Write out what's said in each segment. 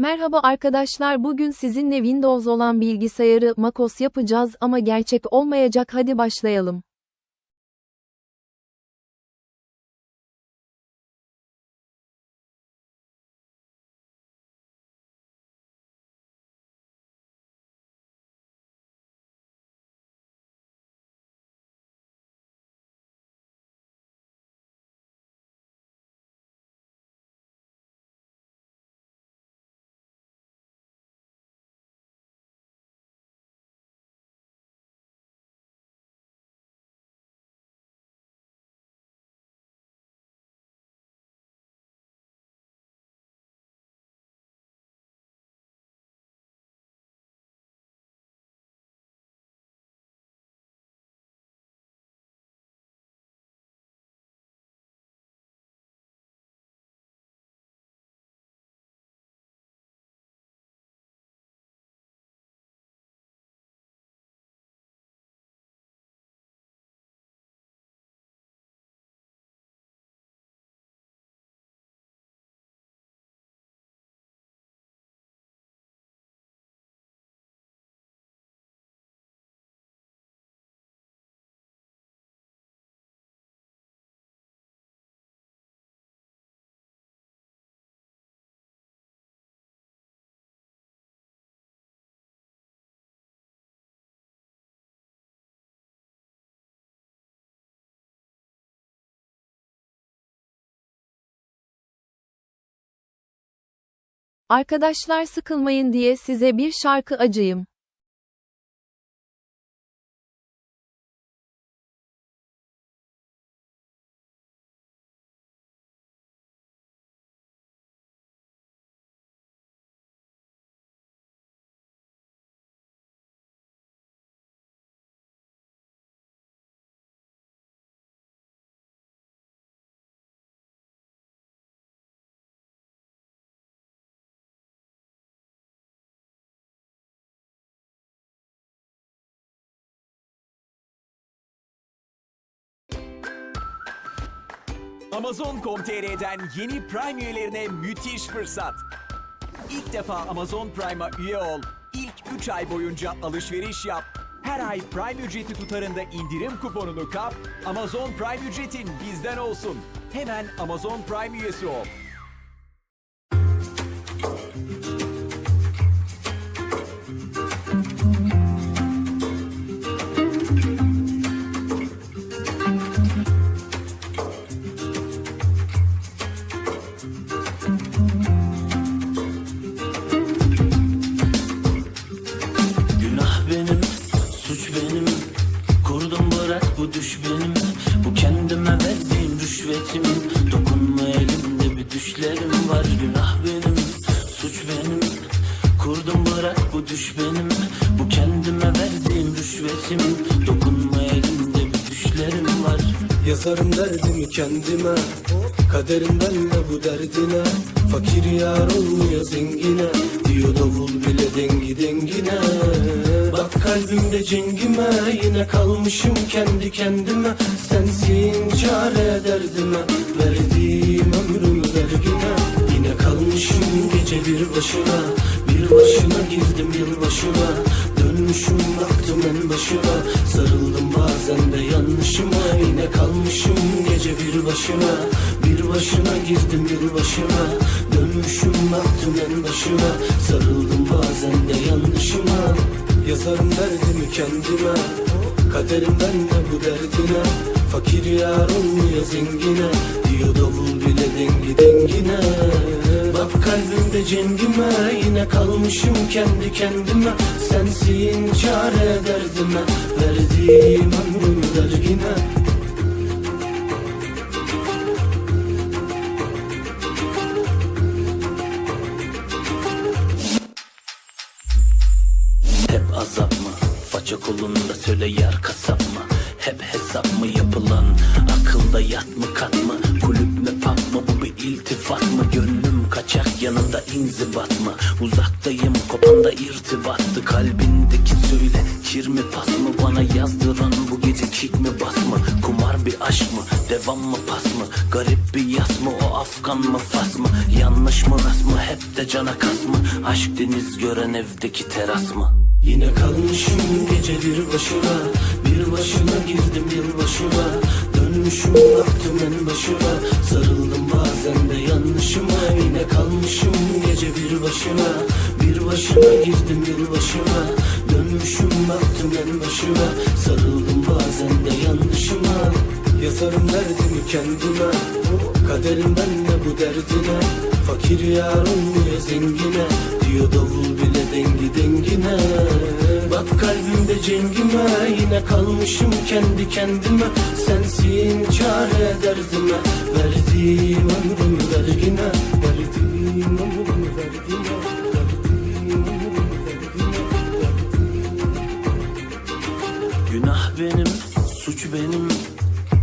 Merhaba arkadaşlar bugün sizinle Windows olan bilgisayarı macOS yapacağız ama gerçek olmayacak hadi başlayalım. Arkadaşlar sıkılmayın diye size bir şarkı acıyım. Amazon.com.tr'den yeni Prime üyelerine müthiş fırsat. İlk defa Amazon Prime'a üye ol. İlk 3 ay boyunca alışveriş yap. Her ay Prime ücreti tutarında indirim kuponunu kap. Amazon Prime ücretin bizden olsun. Hemen Amazon Prime üyesi ol. Yazarım derdimi kendime Kaderimden de bu derdine. Fakir yar olmuyor zengine Diyor davul bile dengi dengine. Bak kalbimde cengime Yine kalmışım kendi kendime. Sensin çare derdime Verdiğim ömrümü vergine Yine kalmışım gece bir başına Bir başına girdim yılbaşına Dönmüşüm baktım en başına. Sarıldım bazen de yanlışıma. Yine kalmışım gece bir başına. Bir başına girdim yılbaşına Dönmüşüm baktım en başına. Sarıldım bazen de yanlışıma. Yazarım derdimi kendime. Kaderimden de bu derdine. Fakir yar olmuyor zengine. Diyor davul bile dengi dengine Bak kalbimde cengime Yine kalmışım kendi kendime Sensin çare derdime Verdiğim ömrümü dergine Hep azap mı? Faça kolunda söyle yer kasap mı? Hep hesap mı yapılan? Akılda yat mı kat mı? Kulüp mü pub mı? Bu bir iltifat mı? Gönlüm kaçak yanında inzibat mı? Uzaktayım kopanda irtibattı. Kalbindeki söyle Fikir mi pas mı? Bana yazdıran bu gece kick mi bas mı? Kumar bir aşk mı devam mı pas mı? Garip bir yas mı o afgan mı fas mı? Yanlış mı rast mı? Hep de cana kas mı? Aşk deniz gören evdeki teras mı? Yine kalmışım gece bir başıma. Bir başına girdim yılbaşıma Dönmüşüm baktım en başıma. Sarıldım bazen de yanlışıma. Yine kalmışım gece bir başıma Bir başına girdim yılbaşıma Dönmüşüm baktım en başıma. Sarıldım bazen de yanlışıma. Yazarım derdimi kendime Kaderimden de bu derdine Fakir yar olmuyor zengine Diyor davul bile dengi dengine. Bak kalbimde cengime Yine kalmışım kendi kendime. Sensin çare derdime Verdiğim ömrümü vergine Verdiğim ömrümü vergine. Günah benim, suç benim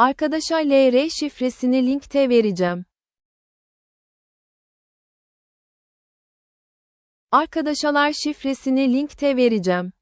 Arkadaşa LR şifresini linkte vereceğim. Arkadaşalar şifresini linkte vereceğim.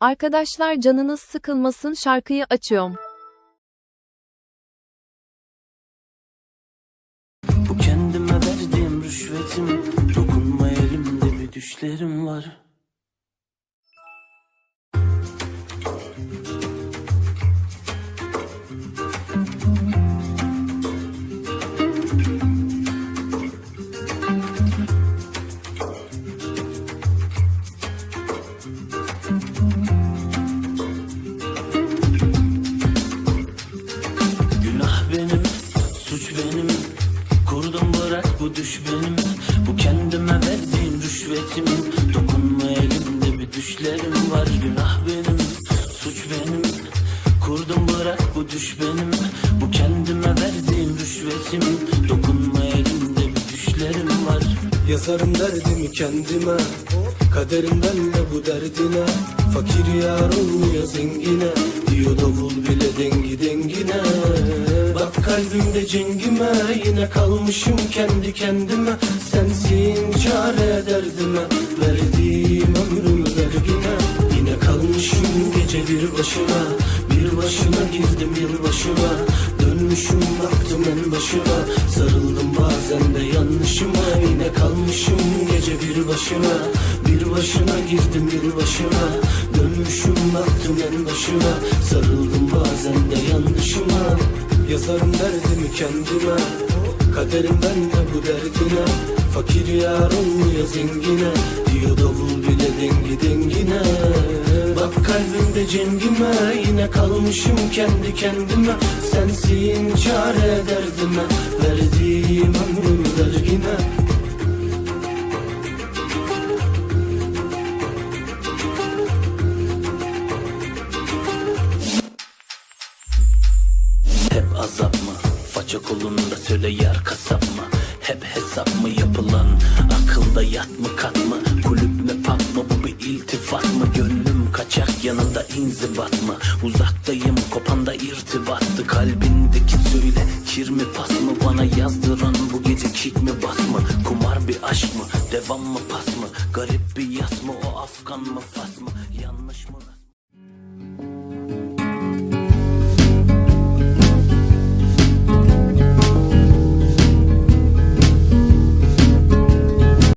Arkadaşlar canınız sıkılmasın şarkıyı açıyorum. Bu kendime verdiğim rüşvetim Dokunma elimde bir düşlerim var rüşvetim Dokunma elimde bir düşlerim var. Yazarım derdimi kendime Kaderimden de bu derdine. Fakir yar olmuyor zengine Diyor davul bile dengi dengine. Bak kalbimde cengime Yine kalmışım kendi kendime. Sensin çare derdime Verdiğim ömrümü vergine. Yine kalmışım gece bir başına Bir başına girdim yılbaşına Dönmüşüm baktım en başıma. Sarıldım bazen de yanlışıma. Yine kalmışım gece bir başına. Bir başına girdim yılbaşına. Dönmüşüm baktım en başıma Sarıldım bazen de yanlışıma. Yazarım derdimi kendime. Kaderimden de bu derdine Fakir yar olmuyor zengine Diyor davul bile dengi dengine Bak kalbimde cengime Yine kalmışım kendi kendime Sensin çare derdime Verdiğim ömrümü vergine Hep azap mı? Faça kolunda söyle yar kasap mı? Mı yapılan? Akılda yat mı kat mı? Kulüp mü pub mı? Bu bir iltifat mı? Gönlüm kaçak yanında inzibat mı? Uzaktayım kopanda irtibattı Kalbindeki söyle kir mi pas mı? Bana yazdıran bu gece kick mi bas mı? Kumar bir aşk mı? Devam mı pas mı? Garip bir yas mı? O Afgan mı fas mı?